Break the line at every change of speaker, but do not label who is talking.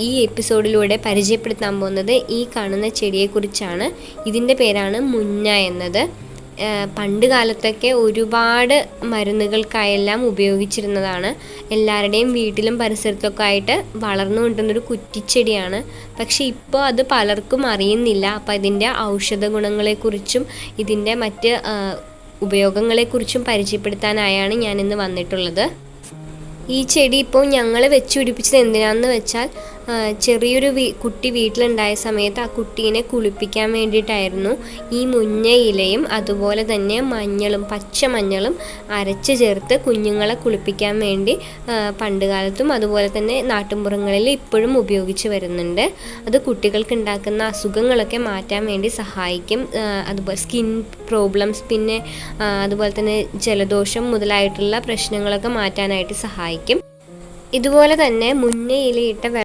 ഈ എപ്പിസോഡിലൂടെ പരിചയപ്പെടുത്താൻ പോകുന്നത് ഈ കാണുന്ന ചെടിയെക്കുറിച്ചാണ്. ഇതിന്റെ പേരാണ് മുന്ന എന്നത്. പണ്ട് കാലത്തൊക്കെ ഒരുപാട് മരുന്നുകൾക്കായെല്ലാം ഉപയോഗിച്ചിരുന്നതാണ്. എല്ലാവരുടെയും വീട്ടിലും പരിസരത്തൊക്കെ ആയിട്ട് വളർന്നു കൊണ്ടുവന്നൊരു കുറ്റിച്ചെടിയാണ്. പക്ഷേ ഇപ്പോൾ അത് പലർക്കും അറിയുന്നില്ല. അപ്പോൾ ഇതിന്റെ ഔഷധ ഗുണങ്ങളെക്കുറിച്ചും ഇതിന്റെ മറ്റ് ഉപയോഗങ്ങളെക്കുറിച്ചും പരിചയപ്പെടുത്താനായാണ് ഞാനിന്ന് വന്നിട്ടുള്ളത്. ഈ ചെടി ഇപ്പോൾ ഞങ്ങൾ വെച്ച് പിടിപ്പിച്ചത് എന്തിനാന്ന് വെച്ചാൽ ചെറിയൊരു കുട്ടി വീട്ടിലുണ്ടായ സമയത്ത് ആ കുട്ടീനെ കുളിപ്പിക്കാൻ വേണ്ടിയിട്ടായിരുന്നു ഈ മുഞ്ഞ ഇലയും അതുപോലെ തന്നെ മഞ്ഞളും പച്ച മഞ്ഞളും അരച്ച് ചേർത്ത് കുഞ്ഞുങ്ങളെ കുളിപ്പിക്കാൻ വേണ്ടി പണ്ട് കാലത്തും അതുപോലെ തന്നെ നാട്ടിൻപുറങ്ങളിൽ ഇപ്പോഴും ഉപയോഗിച്ച് വരുന്നുണ്ട്. അത് കുട്ടികൾക്ക് ഉണ്ടാക്കുന്ന അസുഖങ്ങളൊക്കെ മാറ്റാൻ വേണ്ടി സഹായിക്കും. അതുപോലെ സ്കിൻ പ്രോബ്ലംസ് പിന്നെ അതുപോലെ തന്നെ ജലദോഷം മുതലായിട്ടുള്ള പ്രശ്നങ്ങളൊക്കെ മാറ്റാനായിട്ട് സഹായിക്കും. ഇതുപോലെ തന്നെ മുന്നേ ഇലയിട്ട